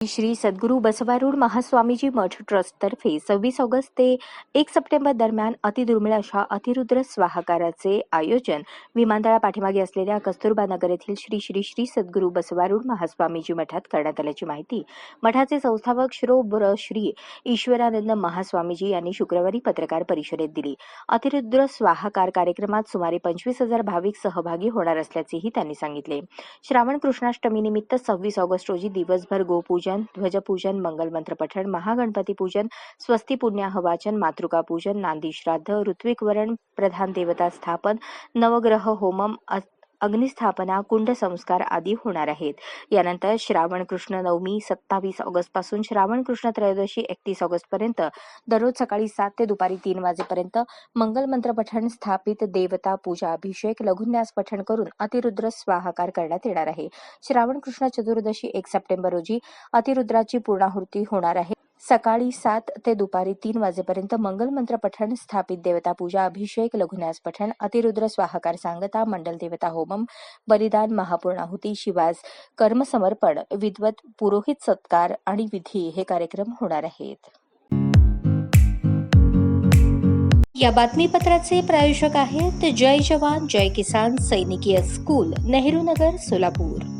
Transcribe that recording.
श्री सद्गुरू बसवारूढ महास्वामीजी मठ ट्रस्टतर्फे सव्वीस ऑगस्ट ते एक सप्टेंबर दरम्यान अतिदुर्मिळ अशा अतिरुद्र स्वाहाकाराचे आयोजन विमानतळा पाठीमागे असलेल्या कस्तुरबा नगर येथील श्री श्री श्री सद्गुरू बसवारूढ महास्वामीजी मठात करण्यात आल्याची माहिती. मठाचे संस्थापक श्रोब्र श्री ईश्वरानंद महास्वामीजी यांनी शुक्रवारी पत्रकार परिषदेत दिली. अतिरुद्र स्वाहाकार कार्यक्रमात सुमारे पंचवीस हजार भाविक सहभागी होणार असल्याचेही त्यांनी सांगितले. श्रावण कृष्णाष्टमीनिमित्त सव्वीस ऑगस्ट रोजी दिवसभर पूजन ध्वजपूजन मंगलमंत्र पठण महागणपती पूजन स्वस्ती पुण्याहवाचन मातृका पूजन नांदी श्राद्ध ऋत्विक वरण प्रधान देवता स्थापन नवग्रह होमम अग्निस्थापना कुंड संस्कार आदी होणार आहेत. यानंतर श्रावण कृष्ण नवमी सत्तावीस ऑगस्टपासून श्रावण कृष्ण त्रयोदशी एकतीस ऑगस्ट पर्यंत दररोज सकाळी सात ते दुपारी तीन वाजेपर्यंत मंगलमंत्र पठण स्थापित देवता पूजा अभिषेक लघुन्यास पठण करून अतिरुद्र स्वाहाकार करण्यात येणार आहे. श्रावण कृष्ण चतुर्दशी एक सप्टेंबर रोजी अतिरुद्राची पूर्णाहुती होणार आहे. सकाळी सात ते दुपारी तीन वाजेपर्यंत मंगलमंत्र पठण स्थापित देवता पूजा अभिषेक लघुन्यास पठण अतिरुद्र स्वाहाकार सांगता मंडल देवता होमम बलिदान महापूर्णाहुती शिवास कर्मसमर्पण विद्वत पुरोहित सत्कार आणि विधी हे कार्यक्रम होणार आहेत. या बातमीपत्राचे प्रायोजक आहेत जय जवान जय किसान सैनिकीय स्कूल नेहरू नगर सोलापूर.